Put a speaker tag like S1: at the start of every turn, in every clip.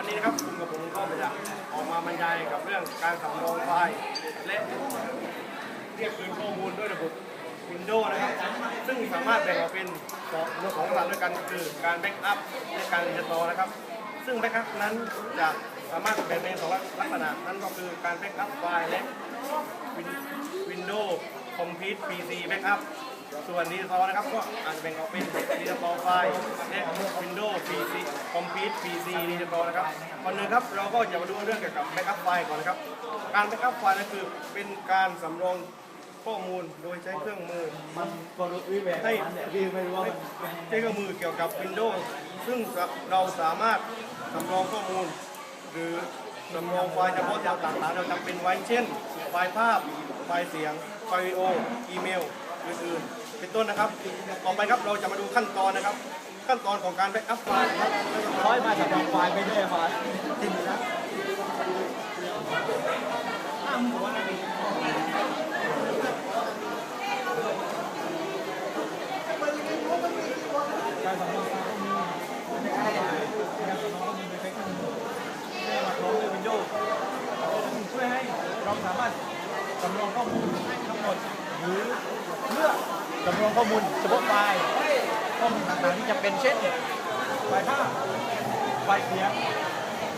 S1: วันนี้นะครับคุณกับผมก็จะออกมาบรรยายกับเรื่องการสำรองไฟล์และเรียกคืนข้อมูลด้วยระบบ Windows นะครับ ซึ่งสามารถแบ่งออกเป็นสองสองระดับด้วยกันก็คือการแบ็กอัพและการรีสโตร์นะครับ ซึ่งแบ็กอัพนั้นจะสามารถแบ่งเป็นสองลักษณะนั่นก็คือการแบ็กอัพไฟล์และ Windows Complete PC Backup ส่วนรีสอนะครับก็อาจจะแบ่งออกเป็นรีสอร์ไฟล์และ Windows PC Complete PC รีสอร์นะครับก่อนอื่นครับเราก็จะมาดูเรื่องเกี่ยวกับ Backup ไฟล์ก่อนนะครับ การ Backup ไฟล์นั่นคือเป็นการสำรองข้อมูลโดยใช้เครื่องมือ
S2: มันก็รู้วิแวก
S1: ให้
S2: มันเนี่ยพี่ไม่รู้ว่ามัน
S1: ใช้เครื่องมือเกี่ยวกับ Windows ซึ่งเราสามารถสำรองข้อมูล หรือสำรองไฟล์เฉพาะต่างๆเราจำเป็นไว้เช่น ไฟล์ภาพ ไฟล์เสียง ไฟล์วิดีโอ อีเมลอื่นๆ เป็นต้นนะครับ ต่อไปครับเราจะมาดูขั้นตอนนะครับ ขั้นตอนของการแบ็กอัพไฟล์นะครับ
S2: ร้อยมาจากไฟล์ไปด้วยไฟล์จริงนะการสำรองไฟล์ก็มีการสำรองก็มีในเฟซบุ๊กได้มาพร้อมด้วยวินโดว์ช่วยให้เราสามารถสำรองข้อมูลทั้งหมด หรือเลือก งข้อมูลเฉพาะไฟล์ข้อมูลต่างๆที่จำเป็นเช่นไฟล์ภาพไฟล์เสียง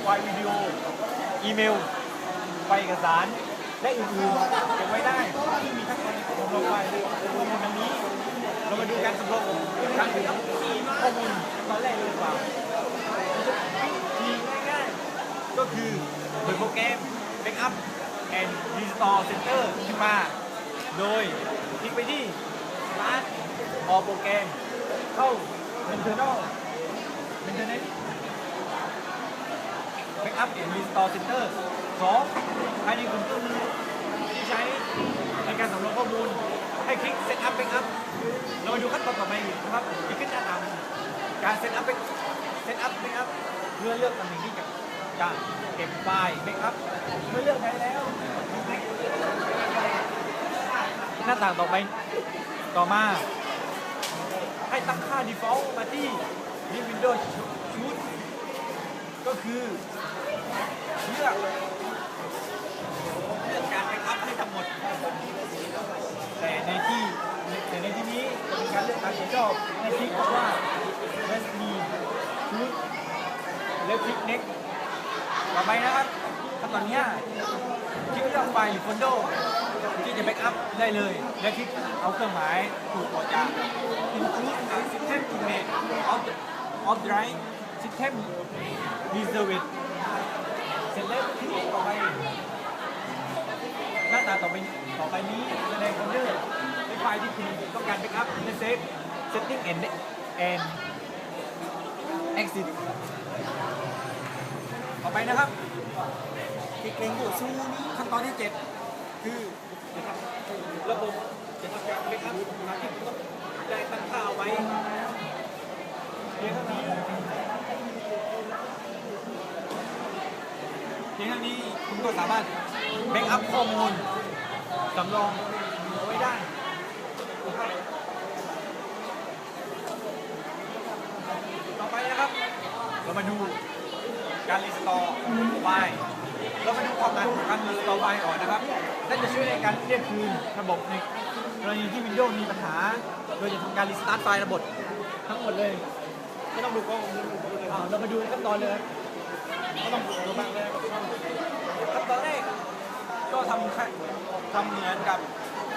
S2: ไฟล์วิดีโอ อีเมล ไฟล์เอกสาร และอื่นๆเก็บไว้ได้ที่มีทั้งในสำรองไฟล์ข้อมูลดังนี้ เรามาดูการสำรองการถือข้อมูลตอนแรกเลยดีกว่าวิธีง่ายๆก็คือเปิดโปรแกรม Backup and Restore Center ขึ้นมา โดยคลิกไปที่ Start ออกโปรแกรมเข้า Internal Maintenance Backup and Restore Center 2ภายในกลุ่มเครื่องมือที่ใช้ในการสำรองข้อมูล ให้คลิก Set up Backup เรามาดูขั้นตอนต่อไปนะครับจะขึ้นหน้าตามการ Set up Back- Set up Backup เพื่อเลือกตำแหน่งที่จะจะเก็บไฟล์ Backup เมื่อเลือกได้แล้วหน้าต่างต่อไป ต่อมา ให้ตั้งค่า default มาที่นี่ Windows ชุดก็คือเลือกเลือกการแบ็กอัพให้ทั้งหมด แต่ในที่แต่ในที่นี้จะเป็นการเลือกตามใจชอบให้คลิกว่า let me choose แล้วคลิก next ต่อไปนะครับ ขั้นตอนที่ห้คลิกเลือกไฟล์หรือโฟลเดที่จะแบ็กอัพได้เลย และคลิกเอาเครื่องหมายถูกออจาก include a system image of the of drive system reserve เสร็จแล้วคลิกต่อไปหน้าตาต่อไปต่อไปนี้แสดงโฟลเดอร์ในไฟล์ที่คุณต้องการแบ็กอัพในเซฟ setting and and exit ต่อไปนะครับ คลิกเล็งบูซูนี้ขั้นตอนที่7คือนะครับระบบจะทำการแบ็กอัพตามที่ต้องได้ตั้งค่าไว้เพียงเท่านี้เพียงเท่านี้คุณก็สามารถแบ็กอัพข้อมูลสำรองเอาไว้ได้ต่อไปนะครับ เรามาดูการรีสตอร์ไฟล์ เรามาดูความต่างของการรีสตอร์ไฟล์ก่อนนะครับนั่นจะช่วยในการเรียกคืนระบบในกรณีที่ Windows มีปัญหา โดยจะทำการรีสตาร์ทไฟล์ระบบทั้งหมดเลยไม่ต้องดูกล้องเรามาดูขั้นตอนเลยก็ต้องดูบ้างเลยขั้นตอนแรกก็ทำทำเหมือนกับ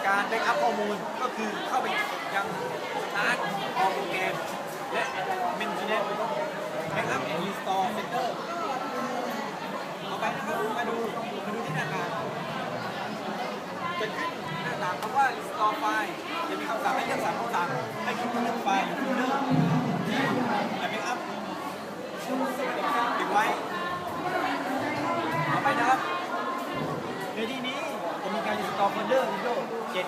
S2: การแบ็กอัพข้อมูลก็คือเข้าไปยังสตาร์ทออกโปรแกรมและเมนเทนเนน Backup and Restore Center ต่อ ไปนะครับมาดูมาดูที่หน้าตางจะขึ้นหน้าต่างคำว่า Restore File จะมีคำสั่งให้เลือกสามคำสั่งให้คลิกเลือกไฟล์หรือโฟลเดอร์ที่จะ Backup เก็บไว้ต่อไปนะครับในที่นี้จะมีการ Restore Folder Windows 7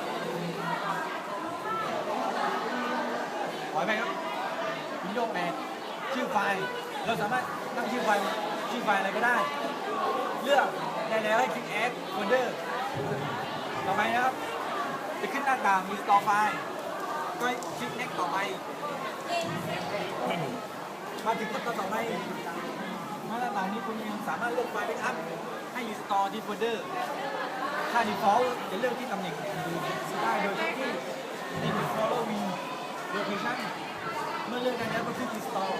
S2: ขอไปครับ Windows 8ชื่อไฟล์เราสามารถตั้งชื่อไฟล์ชื่อไฟล์อะไรก็ได้ เลือกได้แล้วให้คลิก Add Folder ต่อไปนะครับ จะขึ้นหน้าต่าง Restore File ก็คลิก Next ต่อไป มาถึงขั้นตอนต่อไปมาตรฐานนี้คุณยังสามารถเลือกไฟล์แบ็กอัพให้ Restore Decoder ถ้า default จะเลือกที่ตำแหน่งอื่นได้โดยที่ที่ following location เมื่อเลือกได้แล้วก็คลิก Restore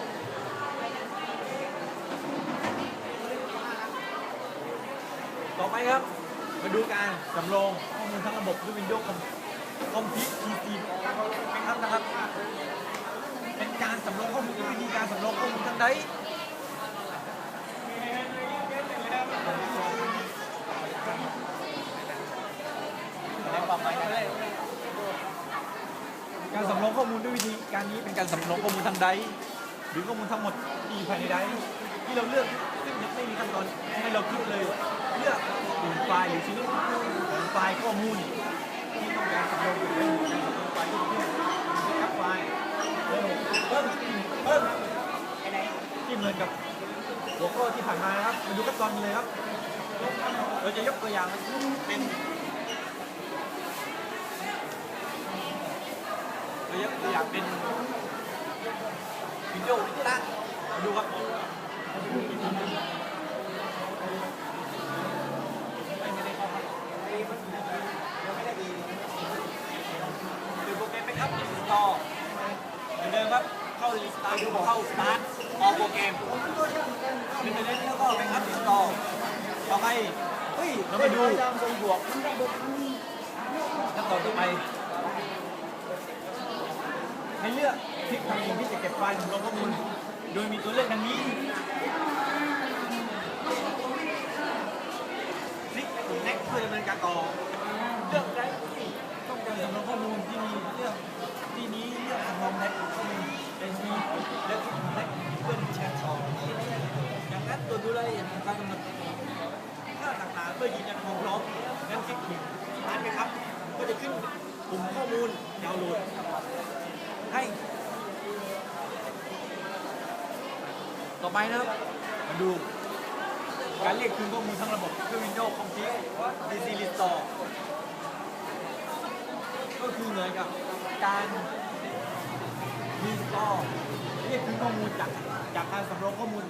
S2: ต่อไปครับ มาดูการสำรองข้อมูลทั้งระบบด้วย Windows Complete PC เป็นครับนะครับ เป็นการสำรองข้อมูลวิธีการสำรองข้อมูลทั้งใดการสำรองข้อมูลด้วยวิธีการนี้เป็นการสำรองข้อมูลทางใด หรือข้อมูลทั้งหมดที่อยู่ภายในใดที่เราเลือก ไม่มีขั้นตอนให้เราคลิกเลยเลือกกลุ่มไฟล์หรือชนิดของไฟล์ข้อมูลที่ต้องการสำรองเป็นการสำรองไฟล์ที่ขึ้นนครับไฟล์เพิ่มเพิ่มเพิ่มที่เหมือนกับหัวข้อที่ผ่านมานะครับมาดูขั้นตอนเลยครับเราจะยกตัวอย่างเป็นเรายกตัวอย่างเป็นวิดีโอวิดีโอละมาดูครับไม่ได้เข้ามา หรือโปรแกรมเป็นอัพอินสตอลเหมือนเดิมครับ เข้าลิสต์ดูเข้าสตาร์ทออกโปรแกรมเป็นไปได้แล้วก็เป็นอัพอินสตอลต่อไปเฮ้ยเรามาดูขั้นตอนต่อไปให้เลือกคลิกทำเองที่จะเก็บไฟล์สำรองข้อมูลโดยมีตัวเลือกดังนี้คลิ กปุ่ม next เพื่อดำเนินการต่อเลือกได้ที่ต้องการสำรองข้อมูลที่มีเลือกที่นี้เลือกสำรองแท็กข้อมูลเป็นมีเลือกแท็กเพื่อแชร์ต่ออย่างนั้นตัวดูแลอย่างการกำหนดค่าต่างๆเพื่อยืนยันความพร้อมนั้นคลิกถูกร้านไหมครับ ก็จะขึ้นกลุ่มข้อมูลดาวน์โหลดให้ต่อไปนะครับมาดูการเรียกคืนข้อมูลทั้งระบบด้วย Windows Complete DC Restore ก็คือเหมือนกับการรีสตอร์เรียกคืนข้อมูลจากจากการสำรองข้อมูล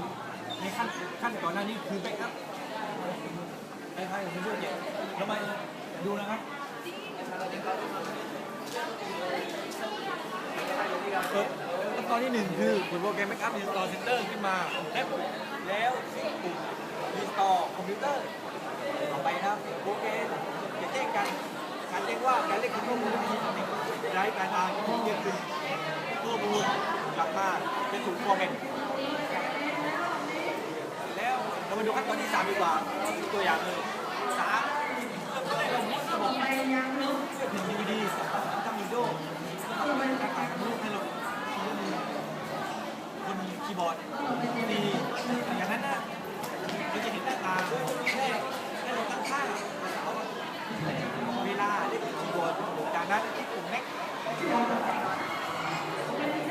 S2: ในขั้นขั้นก่อนหน้านี้คือแบ็กอัพคล้ายๆกับ Windows 7แล้วมาดูนะครับขั้นตอนที่หนึ่งคือเปิดโปรแกรม Backup Restore Center ขึ้นมา แล้วแล้วปุ่ม Restore คอมพิวเตอร์ ไปนะครับโอเคจะแจ้งกันการแจ้งว่าการเรียกคืนข้อมูลที่มีตำแหน่งไร้ปลายทางที่เรียกคืนข้อมูลกลับมาจะถูกฟอร์แมตแล้วเรามาดูขั้นตอนที่ 3 ดีกว่า ตัวอย่างเลยสามเริ่มต้นเรามุดระบบเลือกถึงดีวีดีทำวิดีโอการถ่ายรูปให้เราบนคีย์บอร์ดดีอย่างนั้นนะเราจะเห็นหน้าตาแรกให้เราตั้งค่าเวลาเล่นคีย์บอร์ดจากนั้นที่ปุ่ม next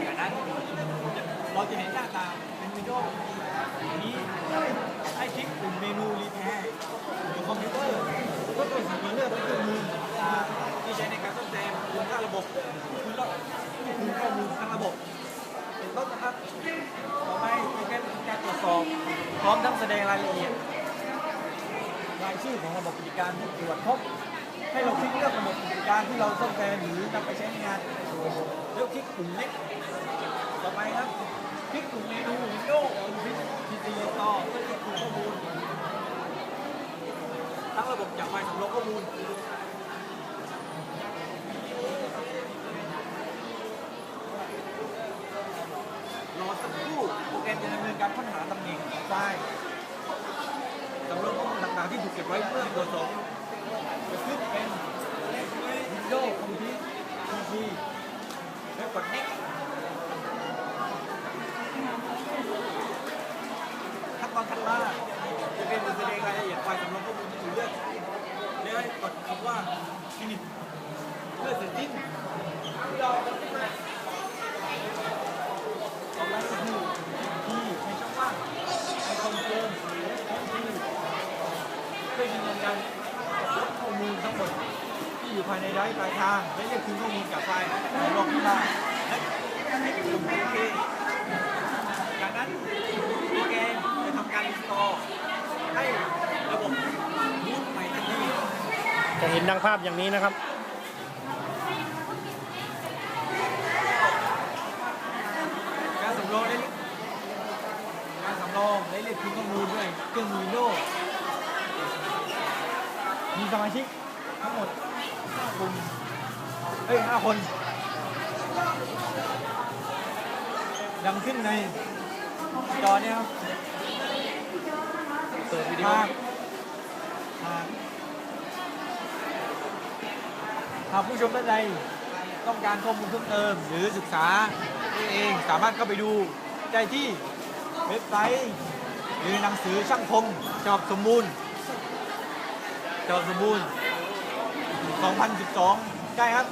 S2: จากนั้นเราจะเห็นหน้าตาเป็นวิดีโออย่างนี้ให้คลิกปุ่มเมนูรีแพร์หรือคอมพิวเตอร์ก็เป็นสิ่งที่เลือกเป็นเครื่องมือที่ใช้ในการซ่อมแซมคุณค่าระบบคุณละคุณข้อมูลทั้งระบบ เป็นต้นนะครับ ต่อไปโปรแกรมการตรวจสอบ พร้อมทั้งแสดงรายละเอียดรายชื่อของระบบปฏิการที่ตรวจพบให้เราคลิกเลือกระบบปฏิการที่เราซ่อมแซมหรือนำไปใช้ในงานแล้วคลิกปุ่มเล็กต่อไปครับคลิกปุ่มเมนู Windows คลิก PC Store เพื่อคลิกดูข้อมูลทั้งระบบจากไฟสำรองข้อมูลรอสักครู่โปรแกรมจะดำเนินการค้นหาตำแหน่งของไฟล์สำรองข้อมูลต่างๆ ที่ถูกเก็บไว้เพื่อตรวจสอบจะขึ้นเป็น Windows Complete PC แล้วกด Next ขั้นตอนถัดมาจะเป็นการแสดงรายละเอียดไฟล์สำรองข้อมูลที่ถูกเลือกแล้วให้กดคำว่า Finish เพื่อเสร็จสิ้น ก็คืนข้อมูลจากไฟล์ของรอบที่แล้วให้กลุ่โอเคจากนั้นโปรแกรมจะทำการตินสตอให้ระบบบูตใหม่ทันที
S1: จะเห็นดังภาพอย่างนี้นะครับ
S2: การสำรองได้การสำรองได้เรียกคืนข้อมูลด้วยเครื่องมือโน้มีสมาชิกทั้งหมด5กลุ่ม เอ้ย5คนดังขึ้นในจอเนี่ยครับ
S1: เปิดวิดีโอ
S2: หากหากหากผู้ชมท่านใดต้องการข้อมูลเพิ่มเติม หรือศึกษาตัวเองสามารถเข้าไปดูได้ที่เว็บไซต์ หรือหนังสือช่างคมฉบับสมบูรณ์ฉบับสมบูรณ์ 2012ใช่ครับ